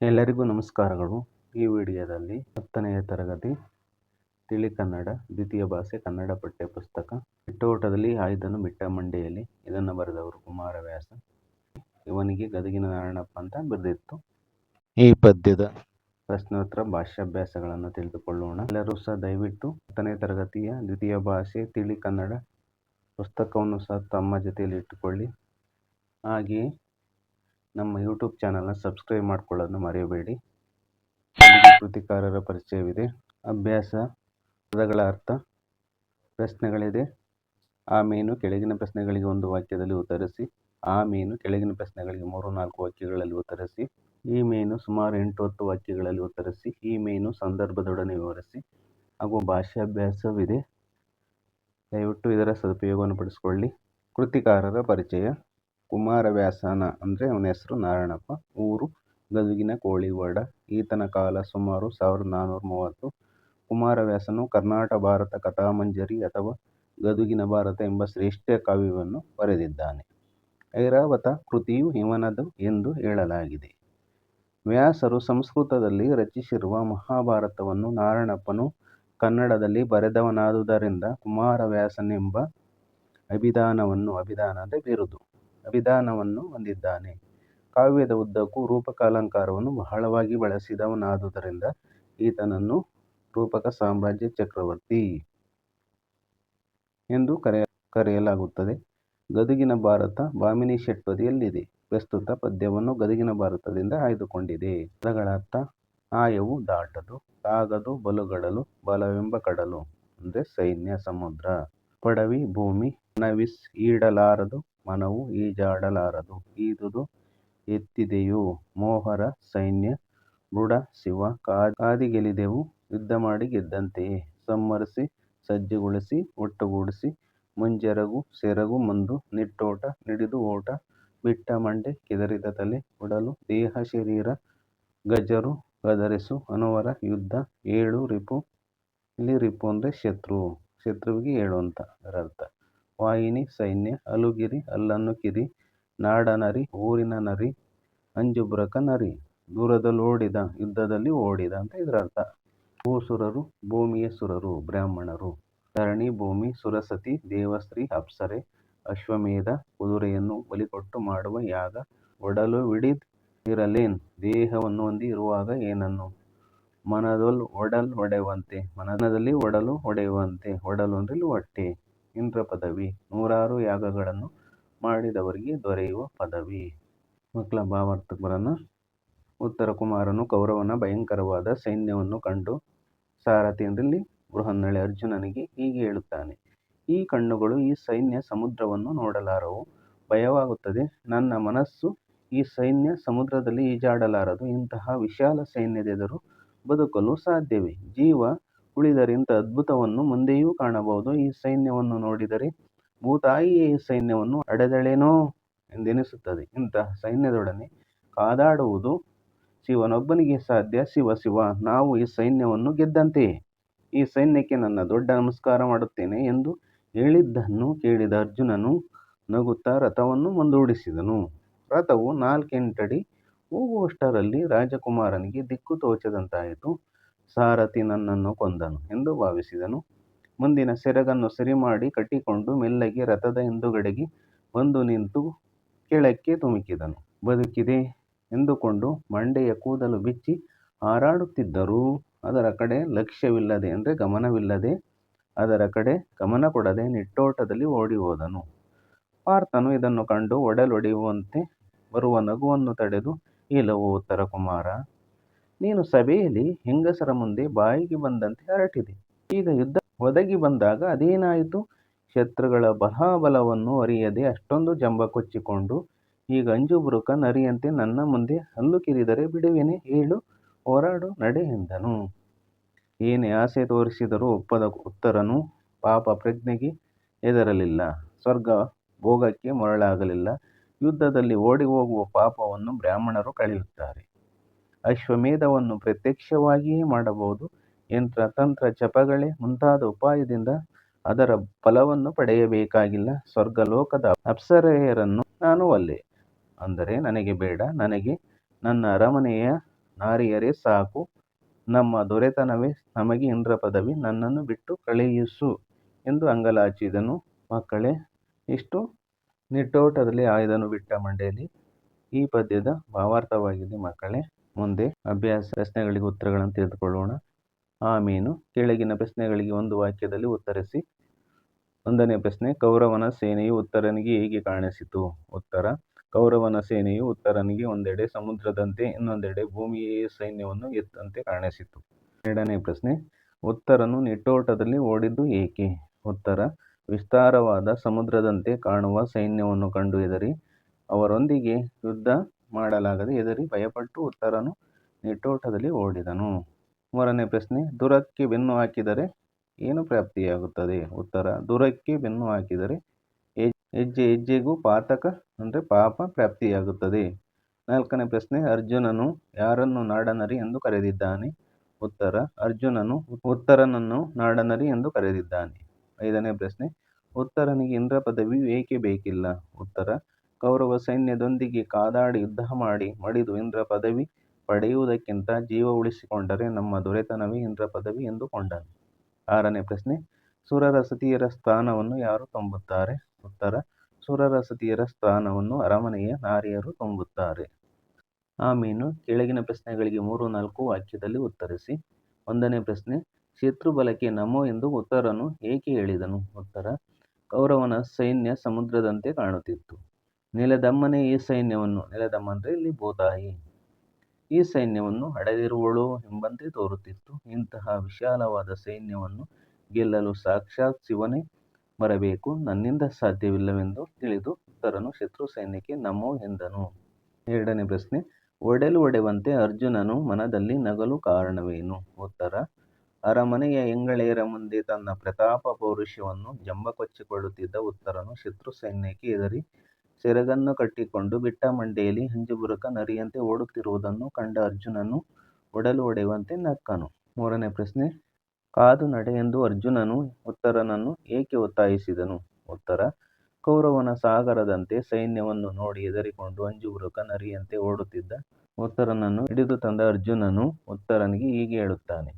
ಎಲ್ಲರಿಗೂ ನಮಸ್ಕಾರಗಳು. ಈ ವಿಡಿಯೋದಲ್ಲಿ ಹತ್ತನೆಯ ತರಗತಿ ತಿಳಿ ಕನ್ನಡ ದ್ವಿತೀಯ ಭಾಷೆ ಕನ್ನಡ ಪಠ್ಯ ಪುಸ್ತಕ. ಬಿಟ್ಟೋಟದಲ್ಲಿ ಆಯ್ದನು ಬಿಟ್ಟ ಮಂಡೆಯಲ್ಲಿ ಇದನ್ನು ಬರೆದವರು ಕುಮಾರವ್ಯಾಸ ಇವನಿಗೆ ಗದಗಿನ ನಾರಾಯಣಪ್ಪ ಅಂತ ಬರೆದಿತ್ತು. ಈ ಪದ್ಯದ ಪ್ರಶ್ನೋತ್ತರ ಭಾಷಾಭ್ಯಾಸಗಳನ್ನು ತಿಳಿದುಕೊಳ್ಳೋಣ. ಎಲ್ಲರೂ ಸಹ ದಯವಿಟ್ಟು ಹತ್ತನೇ ತರಗತಿಯ ದ್ವಿತೀಯ ಭಾಷೆ ತಿಳಿ ಕನ್ನಡ ಪುಸ್ತಕವನ್ನು ಸಹ ತಮ್ಮ ಜೊತೆಯಲ್ಲಿ ಇಟ್ಟುಕೊಳ್ಳಿ. ಹಾಗೆಯೇ ನಮ್ಮ ಯೂಟ್ಯೂಬ್ ಚಾನಲ್ನ ಸಬ್ಸ್ಕ್ರೈಬ್ ಮಾಡ್ಕೊಳ್ಳೋದನ್ನು ಮರೆಯಬೇಡಿ ಕೃತಿಕಾರರ ಪರಿಚಯವಿದೆ. ಅಭ್ಯಾಸ, ಪದಗಳ ಅರ್ಥ, ಪ್ರಶ್ನೆಗಳಿದೆ. ಆ ಮೀನು ಕೆಳಗಿನ ಪ್ರಶ್ನೆಗಳಿಗೆ ಒಂದು ವಾಕ್ಯದಲ್ಲಿ ಉತ್ತರಿಸಿ, ಆ ಮೀನು ಕೆಳಗಿನ ಪ್ರಶ್ನೆಗಳಿಗೆ ಮೂರು ನಾಲ್ಕು ವಾಕ್ಯಗಳಲ್ಲಿ ಉತ್ತರಿಸಿ, ಈ ಮೀನು ಸುಮಾರು ಎಂಟು ಹತ್ತು ವಾಕ್ಯಗಳಲ್ಲಿ ಉತ್ತರಿಸಿ, ಈ ಮೀನು ಸಂದರ್ಭದೊಡನೆ ವಿವರಿಸಿ. ಹಾಗೂ ಭಾಷಾಭ್ಯಾಸವಿದೆ ದಯವಿಟ್ಟು ಇದರ ಸದುಪಯೋಗವನ್ನು ಪಡಿಸಿಕೊಳ್ಳಿ. ಕೃತಿಕಾರರ ಪರಿಚಯ. ಕುಮಾರವ್ಯಾಸನ ಅಂದರೆ ಅವನ ಹೆಸರು ನಾರಾಯಣಪ್ಪ. ಊರು ಗದುಗಿನ ಕೋಳಿವಾಡ. ಈತನ ಕಾಲ ಸುಮಾರು ಸಾವಿರದ ನಾನ್ನೂರ ಮೂವತ್ತು. ಕುಮಾರವ್ಯಾಸನು ಕರ್ನಾಟಕ ಭಾರತ ಕಥಾಮಂಜರಿ ಅಥವಾ ಗದುಗಿನ ಭಾರತ ಎಂಬ ಶ್ರೇಷ್ಠ ಕಾವ್ಯವನ್ನು ಬರೆದಿದ್ದಾನೆ. ಐರಾವತ ಕೃತಿಯು ಇವನದು ಎಂದು ಹೇಳಲಾಗಿದೆ. ವ್ಯಾಸರು ಸಂಸ್ಕೃತದಲ್ಲಿ ರಚಿಸಿರುವ ಮಹಾಭಾರತವನ್ನು ನಾರಾಯಣಪ್ಪನು ಕನ್ನಡದಲ್ಲಿ ಬರೆದವನಾದುದರಿಂದ ಕುಮಾರವ್ಯಾಸನೆಂಬ ಅಭಿಧಾನವನ್ನು ಅಭಿಧಾನದ ಬಿರುದು. ಅಭಿಧಾನವನ್ನು ಹೊಂದಿದ್ದಾನೆ. ಕಾವ್ಯದ ಉದ್ದಕ್ಕೂ ರೂಪಕಾಲಂಕಾರವನ್ನು ಬಹಳವಾಗಿ ಬಳಸಿದವನಾದುದರಿಂದ ಈತನನ್ನು ರೂಪಕ ಸಾಮ್ರಾಜ್ಯ ಚಕ್ರವರ್ತಿ ಎಂದು ಕರೆಯ, ಕರೆಯಲಾಗುತ್ತದೆ. ಗದುಗಿನ ಭಾರತ ಬಾಮಿನಿ ಷಟ್ಪದಿಯಲ್ಲಿದೆ. ಪ್ರಸ್ತುತ ಪದ್ಯವನ್ನು ಗದುಗಿನ ಭಾರತದಿಂದ ಆಯ್ದುಕೊಂಡಿದೆ. ಪದಗಳ ಅರ್ಥ ಆಯವು ದಾಟದು, ತಾಗದು, ಬಲುಗಡಲು, ಬಲವೆಂಬ ಕಡಲು, ಅಂದರೆ ಸೈನ್ಯ, ಸಮುದ್ರ, ಪಡವಿ, ಭೂಮಿ ನವಿಸ್ ಈಡಲಾರದು ಮನವು ಈಜಾಡಲಾರದು. ಈದುದು ಎತ್ತಿದೆಯೋ ಮೋಹರ ಸೈನ್ಯ ಮೃಡ ಶಿವ ಕಾದಿಗೆಲಿದೆವು ಯುದ್ಧ ಮಾಡಿ ಗೆದ್ದಂತೆಯೇ ಸಂಹರಿಸಿ, ಸಜ್ಜುಗೊಳಿಸಿ, ಒಟ್ಟುಗೂಡಿಸಿ, ಮುಂಜೆರಗು, ಸೆರಗು, ಮುಂದು, ನಿಟ್ಟೋಟ, ನಿಡಿದು ಓಟ, ಬಿಟ್ಟ ಮಂಡೆ, ಕೆದರಿದ ತಲೆ ಉಡಲು ದೇಹ, ಶರೀರ, ಗಜರು, ಗದರಿಸು, ಅನುವರ, ಯುದ್ಧ, ಏಳು ರಿಪು, ಇಲ್ಲಿ ರಿಪು ಅಂದರೆ ಶತ್ರು. ಶತ್ರುವಿಗೆ ಏಳು ಅಂತ ಅದರ ಅರ್ಥ ವಾಹಿನಿ ಸೈನ್ಯ ಅಲುಗಿರಿ ಅಲ್ಲನ್ನು ಕಿರಿ, ನಾಡನರಿ, ಊರಿನ ನರಿ, ಅಂಜುಬ್ರಕ ನರಿ. ದೂರದಲ್ಲಿ ಓಡಿದ, ಯುದ್ಧದಲ್ಲಿ ಓಡಿದ ಅಂತ ಇದರ ಅರ್ಥ. ಭೂಸುರರು, ಭೂಮಿಯ ಸುರರು, ಬ್ರಾಹ್ಮಣರು. ಧರಣಿ, ಭೂಮಿ, ಸುರಸತಿ, ದೇವಸ್ತ್ರೀ, ಅಪ್ಸರೆ, ಅಶ್ವಮೇಧ, ಕುದುರೆಯನ್ನು ಬಲಿಕೊಟ್ಟು ಮಾಡುವ ಯಾಗ, ಒಡಲು, ವಿಡಿದ್, ಇರಲೇನ್, ದೇಹವನ್ನು ಹೊಂದಿ ಇರುವಾಗ ಏನನ್ನು? ಮನದೊಲ್ ಒಡಲ್ ಒಡೆಯುವಂತೆ, ಮನದಲ್ಲಿ ಒಡಲು ಒಡೆಯುವಂತೆ, ಒಡಲು ಅಂದ್ರೆ ಹೊಟ್ಟೆ. ಇಂದ್ರ ಪದವಿ. ನೂರಾರು ಯಾಗಗಳನ್ನು ಮಾಡಿದವರಿಗೆ ದೊರೆಯುವ ಪದವಿ. ಮಕ್ಕಳ ಭಾವಾರ್ಥಕ್ಕೆ ಉತ್ತರ ಕುಮಾರನು ಕೌರವನ ಭಯಂಕರವಾದ ಸೈನ್ಯವನ್ನು ಕಂಡು ಸಾರಥಿಯಲ್ಲಿ ಬೃಹನ್ನಳೆ ಅರ್ಜುನನಿಗೆ ಹೀಗೆ ಹೇಳುತ್ತಾನೆ, ಈ ಕಣ್ಣುಗಳು ಈ ಸೈನ್ಯ ಸಮುದ್ರವನ್ನು ನೋಡಲಾರವು. ಭಯವಾಗುತ್ತದೆ. ನನ್ನ ಮನಸ್ಸು ಈ ಸೈನ್ಯ ಸಮುದ್ರದಲ್ಲಿ ಈಜಾಡಲಾರದು. ಇಂತಹ ವಿಶಾಲ ಸೈನ್ಯದೆದುರು ಬದುಕಲು ಸಾಧ್ಯವೇ. ಜೀವ ಉಳಿದರೆ ಇಂಥ ಅದ್ಭುತವನ್ನು ಮುಂದೆಯೂ ಕಾಣಬಹುದು. ಈ ಸೈನ್ಯವನ್ನು ನೋಡಿದರೆ ಭೂತಾಯಿಯೇ ಈ ಸೈನ್ಯವನ್ನು ಅಡೆದಳೇನೋ ಎಂದೆನಿಸುತ್ತದೆ. ಇಂತಹ ಸೈನ್ಯದೊಡನೆ ಕಾದಾಡುವುದು ಶಿವನೊಬ್ಬನಿಗೆ ಸಾಧ್ಯ. ಶಿವ ಶಿವ, ನಾವು ಈ ಸೈನ್ಯವನ್ನು ಗೆದ್ದಂತೆಯೇ. ಈ ಸೈನ್ಯಕ್ಕೆ ನನ್ನ ದೊಡ್ಡ ನಮಸ್ಕಾರ ಮಾಡುತ್ತೇನೆ ಎಂದು ಹೇಳಿದ್ದನ್ನು ಕೇಳಿದ ಅರ್ಜುನನು ನಗುತ್ತಾ ರಥವನ್ನು ಮುಂದೂಡಿಸಿದನು. ರಥವು ನಾಲ್ಕೆಂಟಡಿ ಹೋಗುವಷ್ಟರಲ್ಲಿ ರಾಜಕುಮಾರನಿಗೆ ದಿಕ್ಕು ತೋಚದಂತಾಯಿತು. ಸಾರಥಿ ನನ್ನನ್ನು ಕೊಂದನು ಎಂದು ಭಾವಿಸಿದನು. ಮುಂದಿನ ಸೆರಗನ್ನು ಸರಿ ಮಾಡಿ ಕಟ್ಟಿಕೊಂಡು ಮೆಲ್ಲಗೆ ರಥದ ಹಿಂದುಗಡೆಗೆ ಬಂದು ನಿಂತು ಕೆಳಕ್ಕೆ ತುಮುಕಿದನು. ಬದುಕಿದೆ ಎಂದುಕೊಂಡು ಮಂಡೆಯ ಕೂದಲು ಬಿಚ್ಚಿ ಹಾರಾಡುತ್ತಿದ್ದರೂ. ಅದರ ಕಡೆ ಲಕ್ಷ್ಯವಿಲ್ಲದೆ ಅಂದರೆ ಗಮನವಿಲ್ಲದೆ ಅದರ ಕಡೆ ಗಮನ ಕೊಡದೆ ನಿಟ್ಟೋಟದಲ್ಲಿ ಓಡಿ ಹೋದನು ಪಾರ್ಥನು ಇದನ್ನು ಕಂಡು ಒಡಲೊಡೆಯುವಂತೆ ಬರುವ ನಗುವನ್ನು ತಡೆದು ಇಲ್ಲವೋ ಉತ್ತರ ಕುಮಾರ ನೀನು ಸಭೆಯಲ್ಲಿ ಹೆಂಗಸರ ಮುಂದೆ ಬಾಯಿಗೆ ಬಂದಂತೆ ಹರಟಿದೆ ಈಗ ಯುದ್ಧ ಒದಗಿ ಬಂದಾಗ ಅದೇನಾಯಿತು? ಶತ್ರುಗಳ ಬಲಾಬಲವನ್ನು ಅರಿಯದೆ ಅಷ್ಟೊಂದು ಜಂಬ ಕೊಚ್ಚಿಕೊಂಡು ಈಗ ಅಂಜುಬುರುಕ ನರಿಯಂತೆ ನನ್ನ ಮುಂದೆ ಹಲ್ಲು ಕಿರಿದರೆ ಬಿಡುವೆನೆ ಹೇಳು ಹೋರಾಡು, ನಡೆ ಎಂದನು. ಏನೇ ಆಸೆ ತೋರಿಸಿದರೂ ಒಪ್ಪದ ಉತ್ತರನು ಪಾಪ ಪ್ರಜ್ಞೆಗೆ ಎದರಲಿಲ್ಲ ಸ್ವರ್ಗ ಭೋಗಕ್ಕೆ ಮರಳಾಗಲಿಲ್ಲ. ಯುದ್ಧದಲ್ಲಿ ಓಡಿ ಹೋಗುವ ಪಾಪವನ್ನು ಬ್ರಾಹ್ಮಣರು ಕಳೆಯುತ್ತಾರೆ. ಅಶ್ವಮೇಧವನ್ನು ಪ್ರತ್ಯಕ್ಷವಾಗಿಯೇ ಮಾಡಬಹುದು. ಯಂತ್ರ, ತಂತ್ರ, ಜಪಗಳೇ ಮುಂತಾದ ಉಪಾಯದಿಂದ ಅದರ ಫಲವನ್ನು ಪಡೆಯಬೇಕಾಗಿಲ್ಲ. ಸ್ವರ್ಗಲೋಕದ ಅಪ್ಸರೆಯರನ್ನು ನಾನು ಒಲ್ಲೆ ಅಂದರೆ ನನಗೆ ಬೇಡ. ನನಗೆ ನನ್ನ ಅರಮನೆಯ ನಾರಿಯರೇ ಸಾಕು. ನಮ್ಮ ದೊರೆತನವೇ ನಮಗೆ ಇಂದ್ರ ಪದವಿ. ನನ್ನನ್ನು ಬಿಟ್ಟು ಕಳೆಯಿಸು ಎಂದು ಅಂಗಲಾಚಿದನು. ಮಕ್ಕಳೇ, ಇಷ್ಟು ನಿಟ್ಟೋಟದಲ್ಲಿ ಆಯ್ದನು ಬಿಟ್ಟ ಮಂಡೆಯಲ್ಲಿ ಈ ಪದ್ಯದ ಭಾವಾರ್ಥವಾಗಿದೆ ಮಕ್ಕಳೇ. ಮುಂದೆ ಅಭ್ಯಾಸ ಪ್ರಶ್ನೆಗಳಿಗೆ ಉತ್ತರಗಳನ್ನು ತಿಳಿದುಕೊಳ್ಳೋಣ. ಆಮೇನು ಕೆಳಗಿನ ಪ್ರಶ್ನೆಗಳಿಗೆ ಒಂದು ವಾಕ್ಯದಲ್ಲಿ ಉತ್ತರಿಸಿ. ಒಂದನೇ ಪ್ರಶ್ನೆ, ಕೌರವನ ಸೇನೆಯು ಉತ್ತರನಿಗೆ ಹೇಗೆ ಕಾಣಿಸಿತು? ಉತ್ತರ, ಕೌರವನ ಸೇನೆಯು ಉತ್ತರನಿಗೆ ಒಂದೆಡೆ ಸಮುದ್ರದಂತೆ, ಇನ್ನೊಂದೆಡೆ ಭೂಮಿಯ ಸೈನ್ಯವನ್ನು ಎತ್ತಂತೆ ಕಾಣಿಸಿತು. ಎರಡನೇ ಪ್ರಶ್ನೆ, ಉತ್ತರನು ನಿಟ್ಟೋಟದಲ್ಲಿ ಓಡಿದ್ದು ಏಕೆ? ಉತ್ತರ, ವಿಸ್ತಾರವಾದ ಸಮುದ್ರದಂತೆ ಕಾಣುವ ಸೈನ್ಯವನ್ನು ಕಂಡು ಹೆದರಿ, ಅವರೊಂದಿಗೆ ಯುದ್ಧ ಮಾಡಲಾಗದೆ ಹೆದರಿ ಭಯಪಟ್ಟು ಉತ್ತರನು ನಿಟ್ಟೋಟದಲ್ಲಿ ಓಡಿದನು. ಮೂರನೇ ಪ್ರಶ್ನೆ, ದುರಕ್ಕೆ ಬೆನ್ನು ಹಾಕಿದರೆ ಏನು ಪ್ರಾಪ್ತಿಯಾಗುತ್ತದೆ? ಉತ್ತರ, ದುರಕ್ಕೆ ಬೆನ್ನು ಹಾಕಿದರೆ ಹೆಜ್ಜೆ ಹೆಜ್ಜೆಗೂ ಪಾತಕ, ಅಂದರೆ ಪಾಪ ಪ್ರಾಪ್ತಿಯಾಗುತ್ತದೆ. ನಾಲ್ಕನೇ ಪ್ರಶ್ನೆ, ಅರ್ಜುನನು ಯಾರನ್ನು ನಾಡನರಿ ಎಂದು ಕರೆದಿದ್ದಾನೆ? ಉತ್ತರ, ಅರ್ಜುನನು ಉತ್ತರನನ್ನು ನಾಡನರಿ ಎಂದು ಕರೆದಿದ್ದಾನೆ. ಐದನೇ ಪ್ರಶ್ನೆ, ಉತ್ತರನಿಗೆ ಇಂದ್ರ ಪದವಿಯು ಏಕೆ ಬೇಕಿಲ್ಲ? ಉತ್ತರ ಕೌರವ ಸೈನ್ಯದೊಂದಿಗೆ ಕಾದಾಡಿ ಯುದ್ಧ ಮಾಡಿ ಮಡಿದು ಇಂದ್ರ ಪದವಿ ಪಡೆಯುವುದಕ್ಕಿಂತ ಜೀವ ಉಳಿಸಿಕೊಂಡರೆ ನಮ್ಮ ದೊರೆತನವೇ ಇಂದ್ರ ಪದವಿ ಎಂದುಕೊಂಡನು. ಆರನೇ ಪ್ರಶ್ನೆ, ಸುರರ ಸತಿಯರ ಸ್ಥಾನವನ್ನು ಯಾರು ತುಂಬುತ್ತಾರೆ? ಉತ್ತರ, ಸುರರ ಸತಿಯರ ಸ್ಥಾನವನ್ನು ಅರಮನೆಯ ನಾರಿಯರು ತುಂಬುತ್ತಾರೆ. ಆಮೀನು ಕೆಳಗಿನ ಪ್ರಶ್ನೆಗಳಿಗೆ ಮೂರು, ನಾಲ್ಕು ವಾಕ್ಯದಲ್ಲಿ ಉತ್ತರಿಸಿ. ಒಂದನೇ ಪ್ರಶ್ನೆ, ಶತ್ರುಬಲಕ್ಕೆ ನಮೋ ಎಂದು ಉತ್ತರನು ಏಕೆ ಹೇಳಿದನು? ಉತ್ತರ, ಕೌರವನ ಸೈನ್ಯ ಸಮುದ್ರದಂತೆ ಕಾಣುತ್ತಿತ್ತು. ನೆಲದಮ್ಮನೇ ಈ ಸೈನ್ಯವನ್ನು ನೆಲದಮ್ಮ ಅಂದರೆ ಇಲ್ಲಿ ಭೂತಾಯಿ ಈ ಸೈನ್ಯವನ್ನು ಹಡೆದಿರುವಳು ಎಂಬಂತೆ ತೋರುತ್ತಿತ್ತು. ಇಂತಹ ವಿಶಾಲವಾದ ಸೈನ್ಯವನ್ನು ಗೆಲ್ಲಲು ಸಾಕ್ಷಾತ್ ಶಿವನೇ ಬರಬೇಕು. ನನ್ನಿಂದ ಸಾಧ್ಯವಿಲ್ಲವೆಂದು ತಿಳಿದು ಉತ್ತರನು ಶತ್ರು ಸೈನ್ಯಕ್ಕೆ ನಮೋ ಎಂದನು. ಎರಡನೇ ಪ್ರಶ್ನೆ, ಒಡೆಲು ಒಡೆವಂತೆ ಅರ್ಜುನನು ಮನದಲ್ಲಿ ನಗಲು ಕಾರಣವೇನು? ಉತ್ತರ, ಅರಮನೆಯ ಎಂಗಳೆಯರ ಮುಂದೆ ತನ್ನ ಪ್ರತಾಪ ಪೌರುಷವನ್ನು ಜಂಬ ಕೊಚ್ಚಿಕೊಳ್ಳುತ್ತಿದ್ದ ಉತ್ತರನು ಶತ್ರು ಸೈನ್ಯಕ್ಕೆ ಎದರಿ ಸೆರಗನ್ನು ಕಟ್ಟಿಕೊಂಡು ಬಿಟ್ಟ ಮಂಡೆಯಲ್ಲಿ ಹಂಜುಬುರುಕ ನರಿಯಂತೆ ಓಡುತ್ತಿರುವುದನ್ನು ಕಂಡ ಅರ್ಜುನನು ಒಡಲು ಒಡೆಯುವಂತೆ ನಕ್ಕನು. ಮೂರನೇ ಪ್ರಶ್ನೆ, ಕಾದು ನಡೆ ಎಂದು ಅರ್ಜುನನು ಉತ್ತರನನ್ನು ಏಕೆ ಒತ್ತಾಯಿಸಿದನು? ಉತ್ತರ, ಕೌರವನ ಸಾಗರದಂತೆ ಸೈನ್ಯವನ್ನು ನೋಡಿ ಹೆದರಿಕೊಂಡು ಅಂಜುಬುರುಕ ನರಿಯಂತೆ ಓಡುತ್ತಿದ್ದ ಉತ್ತರನನ್ನು ಹಿಡಿದು ತಂದ ಅರ್ಜುನನು ಉತ್ತರನಿಗೆ ಹೀಗೆ ಹೇಳುತ್ತಾನೆ,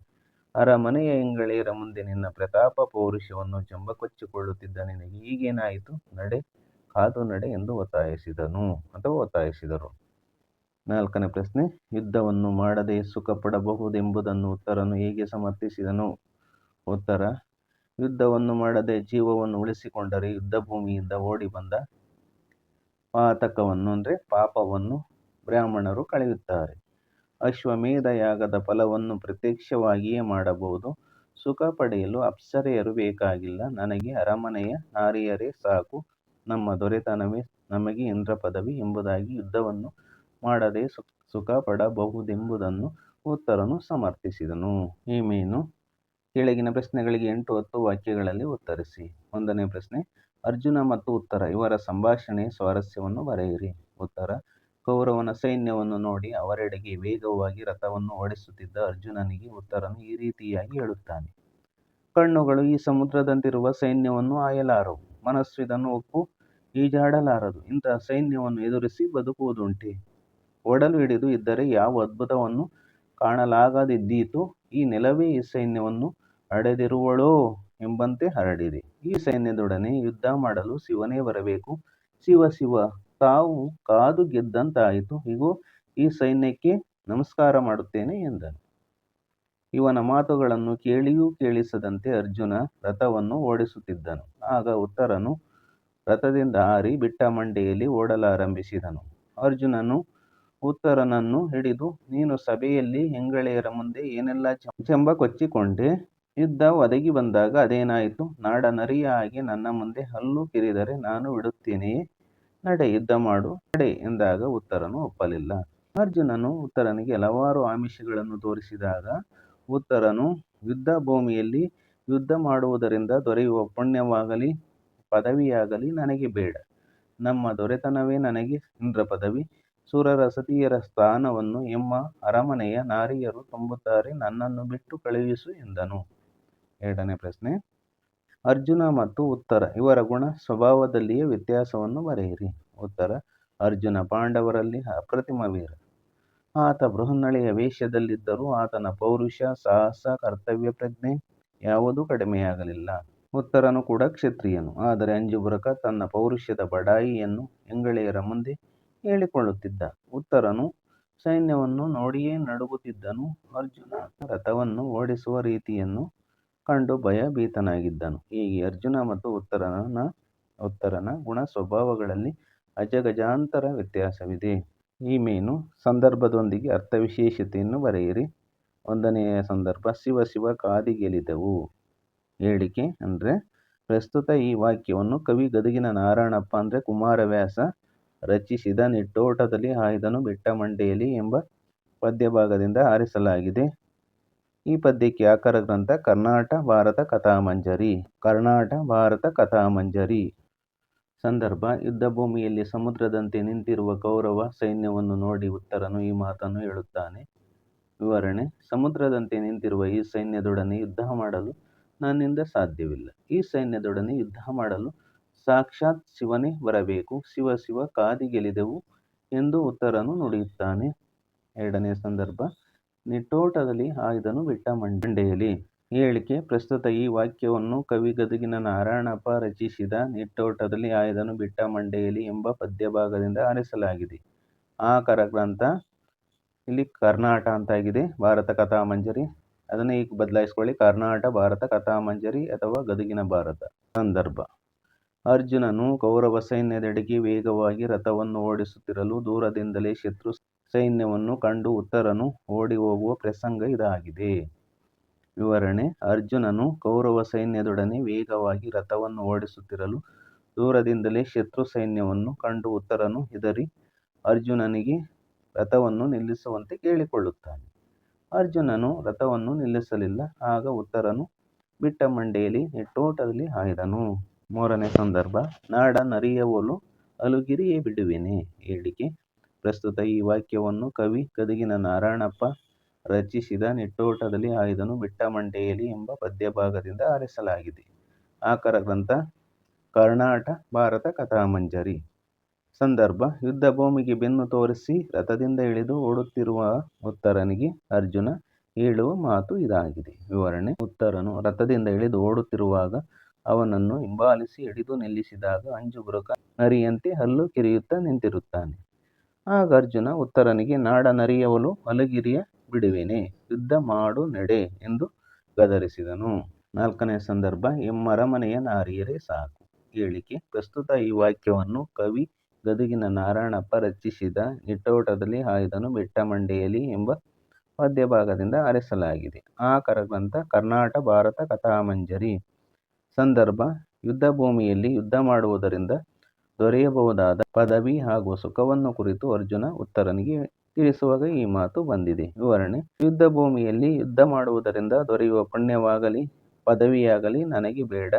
ಅರಮನೆಯ ಎಂಗಳೆಯರ ಮುಂದೆ ನಿನ್ನ ಪ್ರತಾಪ ಪೌರುಷವನ್ನು ಜಂಬ ಕೊಚ್ಚಿಕೊಳ್ಳುತ್ತಿದ್ದ ನಿನಗೆ ಈಗೇನಾಯಿತು? ನಡೆ ಕಾದು ನಡೆ ಎಂದು ಒತ್ತಾಯಿಸಿದನು ಅಥವಾ ಒತ್ತಾಯಿಸಿದರು. ನಾಲ್ಕನೇ ಪ್ರಶ್ನೆ, ಯುದ್ಧವನ್ನು ಮಾಡದೆ ಸುಖ ಪಡಬಹುದೆಂಬುದನ್ನು ಉತ್ತರನು ಹೇಗೆ ಸಮರ್ಥಿಸಿದನು? ಉತ್ತರ, ಯುದ್ಧವನ್ನು ಮಾಡದೆ ಜೀವವನ್ನು ಉಳಿಸಿಕೊಂಡರೆ ಯುದ್ಧ ಭೂಮಿಯಿಂದ ಓಡಿ ಬಂದ ಪಾತಕವನ್ನು, ಅಂದರೆ ಪಾಪವನ್ನು ಬ್ರಾಹ್ಮಣರು ಕಳೆಯುತ್ತಾರೆ. ಅಶ್ವಮೇಧ ಯಾಗದ ಫಲವನ್ನು ಪ್ರತ್ಯಕ್ಷವಾಗಿಯೇ ಮಾಡಬಹುದು. ಸುಖ ಪಡೆಯಲು ಅಪ್ಸರೆಯರು ಬೇಕಾಗಿಲ್ಲ. ನನಗೆ ಅರಮನೆಯ ನಾರಿಯರೇ ಸಾಕು. ನಮ್ಮ ದೊರೆತನವೇ ನಮಗೆ ಇಂದ್ರ ಪದವಿ ಎಂಬುದಾಗಿ ಯುದ್ಧವನ್ನು ಮಾಡದೆ ಸುಖ ಪಡಬಹುದೆಂಬುದನ್ನು ಉತ್ತರನು ಸಮರ್ಥಿಸಿದನು. ಈ ಮೀನು ಕೆಳಗಿನ ಪ್ರಶ್ನೆಗಳಿಗೆ ಎಂಟು ಹತ್ತು ವಾಕ್ಯಗಳಲ್ಲಿ ಉತ್ತರಿಸಿ. ಒಂದನೇ ಪ್ರಶ್ನೆ, ಅರ್ಜುನ ಮತ್ತು ಉತ್ತರ ಇವರ ಸಂಭಾಷಣೆ ಸ್ವಾರಸ್ಯವನ್ನು ಬರೆಯಿರಿ. ಉತ್ತರ, ಕೌರವನ ಸೈನ್ಯವನ್ನು ನೋಡಿ ಅವರೆಡೆಗೆ ವೇಗವಾಗಿ ರಥವನ್ನು ಓಡಿಸುತ್ತಿದ್ದ ಅರ್ಜುನನಿಗೆ ಉತ್ತರನು ಈ ರೀತಿಯಾಗಿ ಹೇಳುತ್ತಾನೆ. ಕಣ್ಣುಗಳು ಈ ಸಮುದ್ರದಂತಿರುವ ಸೈನ್ಯವನ್ನು ಆಯಲಾರವು. ಮನಸ್ಸು ಇದನ್ನು ಒಪ್ಪು ಈಜಾಡಲಾರದು. ಇಂತಹ ಸೈನ್ಯವನ್ನು ಎದುರಿಸಿ ಬದುಕುವುದುಂಟೆ. ಒಡಲು ಹಿಡಿದು ಇದ್ದರೆ ಯಾವ ಅದ್ಭುತವನ್ನು ಕಾಣಲಾಗದಿದ್ದೀತು. ಈ ನೆಲವೇ ಈ ಸೈನ್ಯವನ್ನು ಅಡೆದಿರುವಳೋ ಎಂಬಂತೆ ಹರಡಿದೆ. ಈ ಸೈನ್ಯದೊಡನೆ ಯುದ್ಧ ಮಾಡಲು ಶಿವನೇ ಬರಬೇಕು. ಶಿವ ಶಿವ, ತಾವು ಕಾದು ಗೆದ್ದಂತಾಯಿತು. ಇಗೋ, ಈ ಸೈನ್ಯಕ್ಕೆ ನಮಸ್ಕಾರ ಮಾಡುತ್ತೇನೆ ಎಂದನು. ಇವನ ಮಾತುಗಳನ್ನು ಕೇಳಿಯೂ ಕೇಳಿಸದಂತೆ ಅರ್ಜುನ ರಥವನ್ನು ಓಡಿಸುತ್ತಿದ್ದನು. ಆಗ ಉತ್ತರನು, ರಥದಿಂದ ಹಾರಿ ಬಿಟ್ಟ ಮಂಡೆಯಲ್ಲಿ ಓಡಲಾರಂಭಿಸಿದನು. ಅರ್ಜುನನು ಉತ್ತರನನ್ನು ಹಿಡಿದು, ನೀನು ಸಭೆಯಲ್ಲಿ ಹೆಂಗಳೆಯರ ಮುಂದೆ ಏನೆಲ್ಲ ಚೆಂಬ ಕೊಚ್ಚಿಕೊಂಡೆ? ಯುದ್ಧ ಒದಗಿ ಬಂದಾಗ ಅದೇನಾಯಿತು? ನಾಡ ನರಿಯ ಹಾಗೆ ನನ್ನ ಮುಂದೆ ಹಲ್ಲು ಕಿರಿದರೆ ನಾನು ಬಿಡುತ್ತೇನೆಯೇ? ನಡೆ, ಯುದ್ಧ ಮಾಡು, ನಡೆ ಎಂದಾಗ ಉತ್ತರನು ಒಪ್ಪಲಿಲ್ಲ. ಅರ್ಜುನನು ಉತ್ತರನಿಗೆ ಹಲವಾರು ಆಮಿಷಗಳನ್ನು ತೋರಿಸಿದಾಗ ಉತ್ತರನು, ಯುದ್ಧ ಭೂಮಿಯಲ್ಲಿ ಯುದ್ಧ ಮಾಡುವುದರಿಂದ ದೊರೆಯುವ ಪುಣ್ಯವಾಗಲಿ, ಪದವಿಯಾಗಲಿ ನನಗೆ ಬೇಡ. ನಮ್ಮ ದೊರೆತನವೇ ನನಗೆ ಇಂದ್ರ ಪದವಿ. ಸುರರ ಸತಿಯರ ಸ್ಥಾನವನ್ನು ಎಮ್ಮ ಅರಮನೆಯ ನಾರಿಯರು ತುಂಬುತ್ತಾರೆ, ನನ್ನನ್ನು ಬಿಟ್ಟು ಕಳುಹಿಸು ಎಂದನು. ಎರಡನೇ ಪ್ರಶ್ನೆ, ಅರ್ಜುನ ಮತ್ತು ಉತ್ತರ ಇವರ ಗುಣ ಸ್ವಭಾವದಲ್ಲಿಯೇ ವ್ಯತ್ಯಾಸವನ್ನು ಬರೆಯಿರಿ. ಉತ್ತರ, ಅರ್ಜುನ ಪಾಂಡವರಲ್ಲಿ ಅಪ್ರತಿಮ ವೀರ. ಆತ ಬೃಹನ್ನಳೆಯ ವೇಷದಲ್ಲಿದ್ದರೂ ಆತನ ಪೌರುಷ, ಸಾಹಸ, ಕರ್ತವ್ಯ ಪ್ರಜ್ಞೆ ಯಾವುದೂ ಕಡಿಮೆಯಾಗಲಿಲ್ಲ. ಉತ್ತರನು ಕೂಡ ಕ್ಷತ್ರಿಯನು. ಆದರೆ ಅಂಜುಬುರಕ ತನ್ನ ಪೌರುಷದ ಬಡಾಯಿಯನ್ನು ಎಂಗಳೆಯರ ಮುಂದೆ ಹೇಳಿಕೊಳ್ಳುತ್ತಿದ್ದ. ಉತ್ತರನು, ಸೈನ್ಯವನ್ನು ನೋಡಿಯೇ ನಡುಗುತ್ತಿದ್ದನು. ಅರ್ಜುನ ರಥವನ್ನು ಓಡಿಸುವ ರೀತಿಯನ್ನು ಕಂಡು ಭಯಭೀತನಾಗಿದ್ದನು. ಹೀಗೆ ಅರ್ಜುನ ಮತ್ತು ಉತ್ತರನ ಉತ್ತರನ ಗುಣ ಸ್ವಭಾವಗಳಲ್ಲಿ ಅಜಗಜಾಂತರ ವ್ಯತ್ಯಾಸವಿದೆ. ಈ ಮೀನು ಸಂದರ್ಭದೊಂದಿಗೆ ಅರ್ಥ ವಿಶೇಷತೆಯನ್ನು ಬರೆಯಿರಿ. ಒಂದನೆಯ ಸಂದರ್ಭ, ಶಿವ ಶಿವ ಕಾದಿಗೆಲಿದವು ಹೇಳಿಕೆ ಅಂದರೆ, ಪ್ರಸ್ತುತ ಈ ವಾಕ್ಯವನ್ನು ಕವಿ ಗದಗಿನ ನಾರಾಯಣಪ್ಪ ಅಂದರೆ ಕುಮಾರವ್ಯಾಸ ರಚಿಸಿದ ನಿಟ್ಟೋಟದಲ್ಲಿ ಆಯ್ದನು ಬೆಟ್ಟ ಮಂಡೆಯಲ್ಲಿ ಎಂಬ ಪದ್ಯಭಾಗದಿಂದ ಆರಿಸಲಾಗಿದೆ. ಈ ಪದ್ಯಕ್ಕೆ ಆಕರ ಗ್ರಂಥ, ಕರ್ನಾಟ, ಭಾರತ ಕಥಾಮಂಜರಿ ಕರ್ನಾಟ, ಭಾರತ ಕಥಾಮಂಜರಿ. ಸಂದರ್ಭ, ಯುದ್ಧಭೂಮಿಯಲ್ಲಿ ಸಮುದ್ರದಂತೆ ನಿಂತಿರುವ ಕೌರವ ಸೈನ್ಯವನ್ನು ನೋಡಿ ಉತ್ತರನು ಈ ಮಾತನ್ನು ಹೇಳುತ್ತಾನೆ. ವಿವರಣೆ, ಸಮುದ್ರದಂತೆ ನಿಂತಿರುವ ಈ ಸೈನ್ಯದೊಡನೆ ಯುದ್ಧ ಮಾಡಲು ನನ್ನಿಂದ ಸಾಧ್ಯವಿಲ್ಲ. ಈ ಸೈನ್ಯದೊಡನೆ ಯುದ್ಧ ಮಾಡಲು ಸಾಕ್ಷಾತ್ ಶಿವನೇ ಬರಬೇಕು. ಶಿವ ಶಿವ ಕಾದಿ ಗೆಲಿದೆವು ಎಂದು ಉತ್ತರನು ನುಡಿಯುತ್ತಾನೆ. ಎರಡನೇ ಸಂದರ್ಭ, ನಿಟ್ಟೋಟದಲ್ಲಿ ಆಯುಧನು ಬಿಟ್ಟ ಮಂಡೆಯಲ್ಲಿ ಹೇಳಿಕೆ ಪ್ರಸ್ತುತ ಈ ವಾಕ್ಯವನ್ನು ಕವಿ ಗದಗಿನ ನಾರಾಯಣಪ್ಪ ರಚಿಸಿದ ನಿಟ್ಟೋಟದಲ್ಲಿ ಆಯ್ದನು ಬಿಟ್ಟ ಮಂಡೆಯಲ್ಲಿ ಎಂಬ ಪದ್ಯಭಾಗದಿಂದ ಆರಿಸಲಾಗಿದೆ. ಆ ಗ್ರಂಥ ಇಲ್ಲಿ ಕರ್ನಾಟ ಅಂತಾಗಿದೆ. ಭಾರತ ಕಥಾಮಂಜರಿ ಅದನ್ನು ಈಗ ಬದಲಾಯಿಸ್ಕೊಳ್ಳಿ. ಕರ್ನಾಟ, ಭಾರತ ಕಥಾಮಂಜರಿ ಅಥವಾ ಗದಗಿನ ಭಾರತ. ಸಂದರ್ಭ. ಅರ್ಜುನನು ಕೌರವ ಸೈನ್ಯದೆಡೆಗೆ ವೇಗವಾಗಿ ರಥವನ್ನು ಓಡಿಸುತ್ತಿರಲು ದೂರದಿಂದಲೇ ಶತ್ರು ಸೈನ್ಯವನ್ನು ಕಂಡು ಉತ್ತರನು ಓಡಿ ಹೋಗುವ ಪ್ರಸಂಗ ಇದಾಗಿದೆ. ವಿವರಣೆ. ಅರ್ಜುನನು ಕೌರವ ಸೈನ್ಯದೊಡನೆ ವೇಗವಾಗಿ ರಥವನ್ನು ಓಡಿಸುತ್ತಿರಲು ದೂರದಿಂದಲೇ ಶತ್ರು ಸೈನ್ಯವನ್ನು ಕಂಡು ಉತ್ತರನು ಹೆದರಿ ಅರ್ಜುನನಿಗೆ ರಥವನ್ನು ನಿಲ್ಲಿಸುವಂತೆ ಕೇಳಿಕೊಳ್ಳುತ್ತಾನೆ. ಅರ್ಜುನನು ರಥವನ್ನು ನಿಲ್ಲಿಸಲಿಲ್ಲ. ಆಗ ಉತ್ತರನು ಬಿಟ್ಟ ಮಂಡೆಯಲ್ಲಿ ನೆಟ್ಟೋಟದಲ್ಲಿ ಹಾಯ್ದನು. ಮೂರನೇ ಸಂದರ್ಭ, ನಾಡ ನರಿಯವಲು ಅಲುಗಿರಿಯೇ ಬಿಡುವೆನೆ. ಹೇಳಿಕೆ, ಪ್ರಸ್ತುತ ಈ ವಾಕ್ಯವನ್ನು ಕವಿ ಗದಗಿನ ನಾರಾಯಣಪ್ಪ ರಚಿಸಿದ ನಿಟ್ಟೋಟದಲ್ಲಿ ಆಯ್ದನು ಬಿಟ್ಟ ಮಂಡೆಯಲ್ಲಿ ಎಂಬ ಪದ್ಯಭಾಗದಿಂದ ಆರಿಸಲಾಗಿದೆ. ಆಕರ ಗ್ರಂಥ, ಕರ್ನಾಟ, ಭಾರತ ಕಥಾಮಂಜರಿ. ಸಂದರ್ಭ, ಯುದ್ಧ ಭೂಮಿಗೆ ಬೆನ್ನು ತೋರಿಸಿ ರಥದಿಂದ ಇಳಿದು ಓಡುತ್ತಿರುವ ಉತ್ತರನಿಗೆ ಅರ್ಜುನ ಹೇಳುವ ಮಾತು ಇದಾಗಿದೆ. ವಿವರಣೆ, ಉತ್ತರನು ರಥದಿಂದ ಇಳಿದು ಓಡುತ್ತಿರುವಾಗ ಅವನನ್ನು ಹಿಂಬಾಲಿಸಿ ಹಿಡಿದು ನಿಲ್ಲಿಸಿದಾಗ ಅಂಜುಬುರುಕ ನರಿಯಂತೆ ಹಲ್ಲು ಕಿರಿಯುತ್ತಾ ನಿಂತಿರುತ್ತಾನೆ. ಆಗ ಅರ್ಜುನ ಉತ್ತರನಿಗೆ, ನಾಡ ನರಿಯವಲು ಅಲಗಿರಿಯ ಬಿಡುವೆನೆ, ಯುದ್ಧ ಮಾಡು ನಡೆ ಎಂದು ಗದರಿಸಿದನು. ನಾಲ್ಕನೇ ಸಂದರ್ಭ, ಎಮ್ಮರಮನೆಯ ನಾರಿಯರೇ ಸಾಕು. ಹೇಳಿಕೆ, ಪ್ರಸ್ತುತ ಈ ವಾಕ್ಯವನ್ನು ಕವಿ ಗದುಗಿನ ನಾರಾಯಣಪ್ಪ ರಚಿಸಿದ ನಿಟ್ಟೋಟದಲ್ಲಿ ಆಯ್ದನು ಬೆಟ್ಟಮಂಡೆಯಲಿ ಎಂಬ ಪದ್ಯಭಾಗದಿಂದ ಆರಿಸಲಾಗಿದೆ ಆ ಕರಗ್ರಂಥ, ಕರ್ನಾಟ ಭಾರತ ಕಥಾಮಂಜರಿ. ಸಂದರ್ಭ, ಯುದ್ಧ ಭೂಮಿಯಲ್ಲಿ ಯುದ್ಧ ಮಾಡುವುದರಿಂದ ದೊರೆಯಬಹುದಾದ ಪದವಿ ಹಾಗೂ ಸುಖವನ್ನು ಕುರಿತು ಅರ್ಜುನ ಉತ್ತರನಿಗೆ ತಿಳಿಸುವಾಗ ಈ ಮಾತು ಬಂದಿದೆ. ವಿವರಣೆ ಯುದ್ಧ ಭೂಮಿಯಲ್ಲಿ ಯುದ್ಧ ಮಾಡುವುದರಿಂದ ದೊರೆಯುವ ಪುಣ್ಯವಾಗಲಿ ಪದವಿಯಾಗಲಿ ನನಗೆ ಬೇಡ.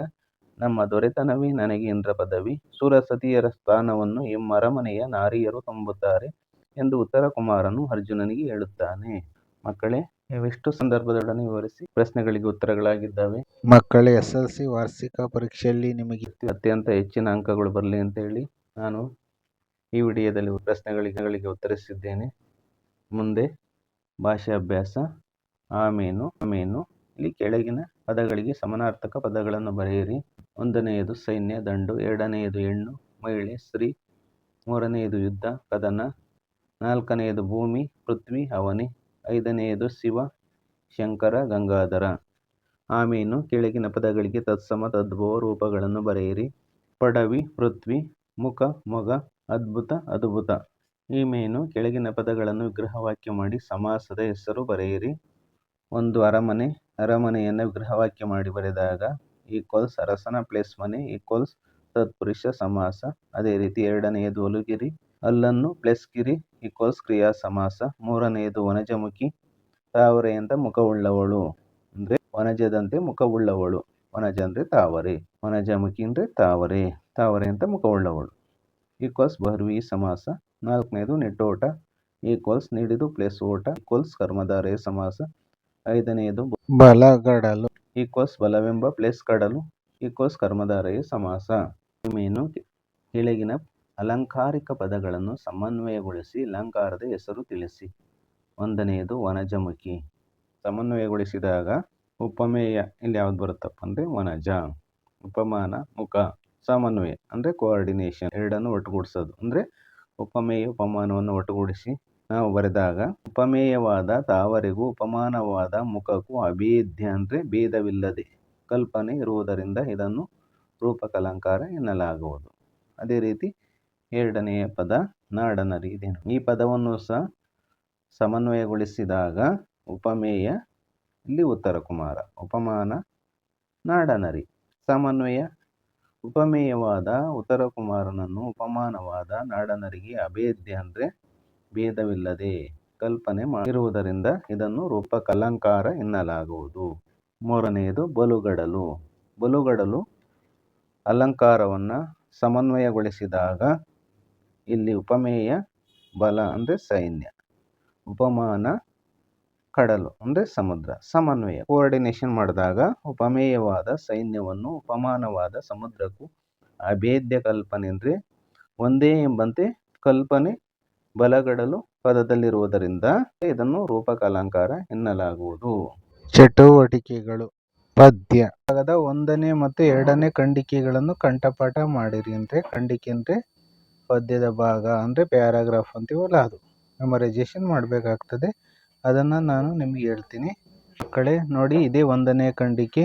ನಮ್ಮ ದೊರೆತನವೇ ನನಗೆ ಇಂದ್ರ ಪದವಿ. ಸುರಸತಿಯರ ಸ್ಥಾನವನ್ನು ಎಮ್ಮರಮನೆಯ ನಾರಿಯರು ತುಂಬುತ್ತಾರೆ ಎಂದು ಉತ್ತರ ಕುಮಾರನು ಅರ್ಜುನನಿಗೆ ಹೇಳುತ್ತಾನೆ. ಮಕ್ಕಳೇ ಇವೆಷ್ಟು ಸಂದರ್ಭದೊಡನೆ ವಿವರಿಸಿ ಪ್ರಶ್ನೆಗಳಿಗೆ ಉತ್ತರಗಳಾಗಿದ್ದಾವೆ. ಮಕ್ಕಳೇ ಎಸ್ ಎಲ್ ಸಿ ವಾರ್ಷಿಕ ಪರೀಕ್ಷೆಯಲ್ಲಿ ನಿಮಗೆ ಅತ್ಯಂತ ಹೆಚ್ಚಿನ ಅಂಕಗಳು ಬರಲಿ ಅಂತ ಹೇಳಿ ನಾನು ಈ ವಿಡಿಯೋದಲ್ಲಿ ಪ್ರಶ್ನೆಗಳಿಗೆ ಉತ್ತರಿಸಿದ್ದೇನೆ. ಮುಂದೆ ಭಾಷಾಭ್ಯಾಸ ಆಮೇನು ಆಮೇನು. ಇಲ್ಲಿ ಕೆಳಗಿನ ಪದಗಳಿಗೆ ಸಮಾನಾರ್ಥಕ ಪದಗಳನ್ನು ಬರೆಯಿರಿ. ಒಂದನೆಯದು ಸೈನ್ಯ, ದಂಡು. ಎರಡನೆಯದು ಹೆಣ್ಣು, ಮಹಿಳೆ, ಸ್ತ್ರೀ. ಮೂರನೆಯದು ಯುದ್ಧ, ಕದನ. ನಾಲ್ಕನೆಯದು ಭೂಮಿ, ಪೃಥ್ವಿ ಅವನಿ ಐದನೆಯದು ಶಿವ, ಶಂಕರ, ಗಂಗಾಧರ. ಆಮೇನು ಕೆಳಗಿನ ಪದಗಳಿಗೆ ತತ್ಸಮ, ತದ್ಭವ ರೂಪಗಳನ್ನು ಬರೆಯಿರಿ. ಪಡವಿ, ಪೃಥ್ವಿ, ಮುಖ, ಮೊಗ, ಅದ್ಭುತ ಅದ್ಭುತ. ಈ ಮೇನು ಕೆಳಗಿನ ಪದಗಳನ್ನು ವಿಗ್ರಹವಾಕ್ಯ ಮಾಡಿ ಸಮಾಸದ ಹೆಸರು ಬರೆಯಿರಿ. ಒಂದು ಅರಮನೆ, ಅರಮನೆಯನ್ನು ವಿಗ್ರಹವಾಕ್ಯ ಮಾಡಿ ಬರೆದಾಗ ಈಕ್ವಲ್ಸ್ ಅರಸನ ಪ್ಲೇಸ್ ಮನೆ ಈಕ್ವಲ್ಸ್ ತತ್ಪುರುಷ ಸಮಾಸ. ಅದೇ ರೀತಿ ಎರಡನೆಯದು ಒಲುಗಿರಿ, ಅಲ್ಲನ್ನು ಪ್ಲಸ್ ಗಿರಿ ಈಕ್ವಲ್ಸ್ ಕ್ರಿಯಾ ಸಮಾಸ. ಮೂರನೆಯದು ವನಜಮುಖಿ ತಾವರೆಯಂತ ಮುಖವುಳ್ಳವಳು. ಅಂದರೆ ವನಜದಂತೆ ಮುಖವುಳ್ಳವಳು. ವನಜ ಅಂದರೆ ತಾವರೆ ವನಜಮುಖಿ ಅಂದರೆ ತಾವರೆ ತಾವರೆ ಅಂತ ಮುಖವುಳ್ಳವಳು. ಈಕ್ವಲ್ಸ್ ಬಹರ್ವಿ ಸಮಾಸ. ನಾಲ್ಕನೇದು ನಿಟ್ಟೋಟ ಈಕ್ವಲ್ಸ್ ನೀಡಿದು ಪ್ಲಸ್ ಓಟ ಈಕ್ವಲ್ಸ್ ಕರ್ಮಧಾರೆ ಸಮಾಸ ಐದನೆಯದು ಬಲಗಡಲು. ಈಕ್ವಲ್ಸ್ ಬಲವೆಂಬ ಪ್ಲಸ್ ಕಡಲು ಈಕ್ವಲ್ಸ್ ಕರ್ಮಧಾರೆಯ ಸಮಾಸ ಮೀನು ಕೆಳಗಿನ ಅಲಂಕಾರಿಕ ಪದಗಳನ್ನು ಸಮನ್ವಯಗೊಳಿಸಿ ಅಲಂಕಾರದ ಹೆಸರು ತಿಳಿಸಿ. ಒಂದನೆಯದು ವನಜಮುಖಿ. ಸಮನ್ವಯಗೊಳಿಸಿದಾಗ ಉಪಮೇಯ ಇಲ್ಲಿ ಯಾವ್ದು ಬರುತ್ತಪ್ಪ ಅಂದರೆ ವನಜ. ಉಪಮಾನ ಮುಖ. ಸಮನ್ವಯ ಅಂದರೆ ಕೋಆರ್ಡಿನೇಷನ್ ಎರಡನ್ನು ಒಟ್ಟುಗೂಡಿಸೋದು ಅಂದರೆ ಉಪಮೇಯ ಉಪಮಾನವನ್ನು ಒಟ್ಟುಗೂಡಿಸಿ ನಾವು ಬರೆದಾಗ, ಉಪಮೇಯವಾದ ತಾವರೆಗೂ ಉಪಮಾನವಾದ ಮುಖಕ್ಕೂ ಅಭೇದ್ಯ ಅಂದರೆ ಭೇದವಿಲ್ಲದೆ ಕಲ್ಪನೆ ಇರುವುದರಿಂದ ಇದನ್ನು ರೂಪಕಲಂಕಾರ ಎನ್ನಲಾಗುವುದು. ಅದೇ ರೀತಿ ಎರಡನೆಯ ಪದ ನಾಡನರಿ ಇದೇನು ಈ ಪದವನ್ನು ಸಹ ಸಮನ್ವಯಗೊಳಿಸಿದಾಗ ಉಪಮೇಯ, ಇಲ್ಲಿ ಉತ್ತರ ಕುಮಾರ ಉಪಮಾನ ನಾಡನರಿ ಸಮನ್ವಯ ಉಪಮೇಯವಾದ ಉತ್ತರಕುಮಾರನನ್ನು ಉಪಮಾನವಾದ ನಾಡನರಿಗೆ ಅಭೇದ್ಯ ಅಂದರೆ ಭೇದವಿಲ್ಲದೆ ಕಲ್ಪನೆ ಮಾಡಿರುವುದರಿಂದ ಇದನ್ನು ರೂಪಕಲಂಕಾರ ಎನ್ನಲಾಗುವುದು. ಮೂರನೆಯದು, ಬಲುಗಡಲು. ಬಲುಗಡಲು ಅಲಂಕಾರವನ್ನು ಸಮನ್ವಯಗೊಳಿಸಿದಾಗ ಇಲ್ಲಿ ಉಪಮೇಯ ಬಲ ಅಂದರೆ ಸೈನ್ಯ. ಉಪಮಾನ ಕಡಲು, ಅಂದರೆ ಸಮುದ್ರ, ಸಮನ್ವಯ. ಕೋಆರ್ಡಿನೇಷನ್ ಮಾಡಿದಾಗ ಉಪಮೇಯವಾದ ಸೈನ್ಯವನ್ನು ಉಪಮಾನವಾದ ಸಮುದ್ರಕ್ಕೂ ಅಭೇದ್ಯ ಕಲ್ಪನೆ, ಅಂದರೆ ಒಂದೇ ಎಂಬಂತೆ ಕಲ್ಪನೆ ಬಲಗಡಲು ಪದದಲ್ಲಿರುವುದರಿಂದ ಇದನ್ನು ರೂಪಕಲಂಕಾರ ಎನ್ನಲಾಗುವುದು. ಚಟುವಟಿಕೆಗಳು. ಪದ್ಯ. ಭಾಗದ ಒಂದನೇ ಮತ್ತು ಎರಡನೇ ಖಂಡಿಕೆಗಳನ್ನು ಕಂಠಪಾಠ ಮಾಡಿರಿ ಅಂದರೆ, ಖಂಡಿಕೆ ಅಂದರೆ ಪದ್ಯದ ಭಾಗ, ಅಂದರೆ ಪ್ಯಾರಾಗ್ರಾಫ್ ಅಂತೀವಲ್ಲ ಅದು. ಮೆಮರೈಸೇಷನ್ ಮಾಡಬೇಕಾಗ್ತದೆ. ಅದನ್ನು ನಾನು ನಿಮಗೆ ಹೇಳ್ತೀನಿ. ಕಡೆ ನೋಡಿ ಇದೇ ಒಂದನೇ ಖಂಡಿಕೆ.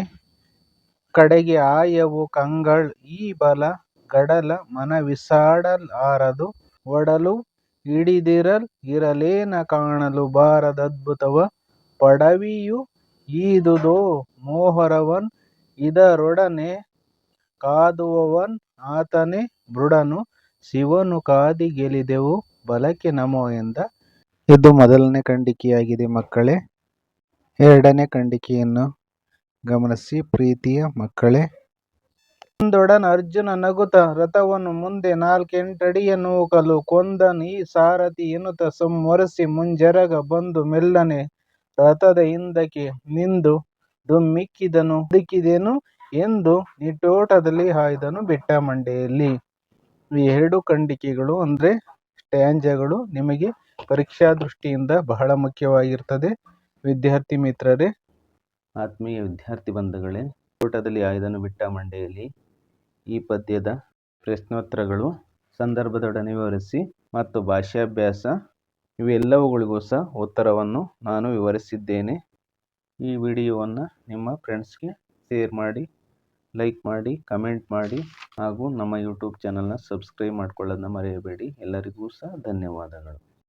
ಕಡೆಗೆ ಆಯವು ಕಂಗಳ್, ಈ ಬಲ ಗಡಲ ಮನವಿಸಾಡಲಾರದು ಒಡಲು ಹಿಡಿದಿರಲ್, ಇರಲೇನ ಕಾಣಲು ಬಾರದದ್ಭುತವ. ಪಡವಿಯು ಈದುದೋ ಮೋಹರವನ್, ಇದರೊಡನೆ ಕಾದುವವನ್, ಆತನೇ ಬೃಡನು ಶಿವನು ಕಾದಿ ಗೆಲಿದೆವು ಬಲಕ್ಕೆ ನಮೋ ಎಂದ. ಇದು ಮೊದಲನೇ ಖಂಡಿಕೆಯಾಗಿದೆ ಮಕ್ಕಳೇ. ಎರಡನೇ ಖಂಡಿಕೆಯನ್ನು ಗಮನಿಸಿ, ಪ್ರೀತಿಯ ಮಕ್ಕಳೇ. ಒಂದೊಡನ ಅರ್ಜುನ ನಗುತ ರಥವನ್ನು ಮುಂದೆ ನಾಲ್ಕೆಂಟಡಿಯ ನೂಕಲು ಕೊಂದನ್. ಈ ಸಾರಥಿ ಎನ್ನುತ್ತ ಸಂವರಿಸಿ ಮುಂಜರಗ ಬಂದು ಮೆಲ್ಲನೆ ರಥದ ಹಿಂದಕ್ಕೆ ನಿಂದು ದುಮ್ಮಿಕ್ಕಿದನು ದಿಕ್ಕಿದೆನು ಎಂದು ನಿಟ್ಟೋಟದಲ್ಲಿ ಹಾಯ್ದನು ಬಿಟ್ಟ ಮಂಡೆಯಲ್ಲಿ ಈ ಎರಡು ಖಂಡಿಕೆಗಳು ಅಂದರೆ ಸ್ಟ್ಯಾಂಜಗಳು ನಿಮಗೆ ಪರೀಕ್ಷಾ ದೃಷ್ಟಿಯಿಂದ ಬಹಳ ಮುಖ್ಯವಾಗಿರ್ತದೆ. ವಿದ್ಯಾರ್ಥಿ ಮಿತ್ರರೇ. ಆತ್ಮೀಯ ವಿದ್ಯಾರ್ಥಿ ಬಂಧುಗಳೇ, ಕೂಟದಲ್ಲಿ ಆಯ್ದನು ಬಿಟ್ಟ ಮಂಡೆಯಲ್ಲಿ ಈ ಪದ್ಯದ ಪ್ರಶ್ನೋತ್ತರಗಳು ಸಂದರ್ಭದೊಡನೆ ವಿವರಿಸಿ ಮತ್ತು ಭಾಷಾಭ್ಯಾಸ ಇವೆಲ್ಲವುಗಳಿಗೂ ಸಹ ಉತ್ತರವನ್ನು ನಾನು ವಿವರಿಸಿದ್ದೇನೆ. ಈ ವಿಡಿಯೋವನ್ನು ನಿಮ್ಮ ಫ್ರೆಂಡ್ಸ್ಗೆ ಶೇರ್ ಮಾಡಿ. ಲೈಕ್ ಮಾಡಿ ಕಮೆಂಟ್ ಮಾಡಿ ಹಾಗೂ ನಮ್ಮ ಯೂಟ್ಯೂಬ್ ಚಾನಲ್ನ ಸಬ್ಸ್ಕ್ರೈಬ್ ಮಾಡ್ಕೊಳ್ಳೋದನ್ನ ಮರೆಯಬೇಡಿ. ಎಲ್ಲರಿಗೂ ಸಹ ಧನ್ಯವಾದಗಳು.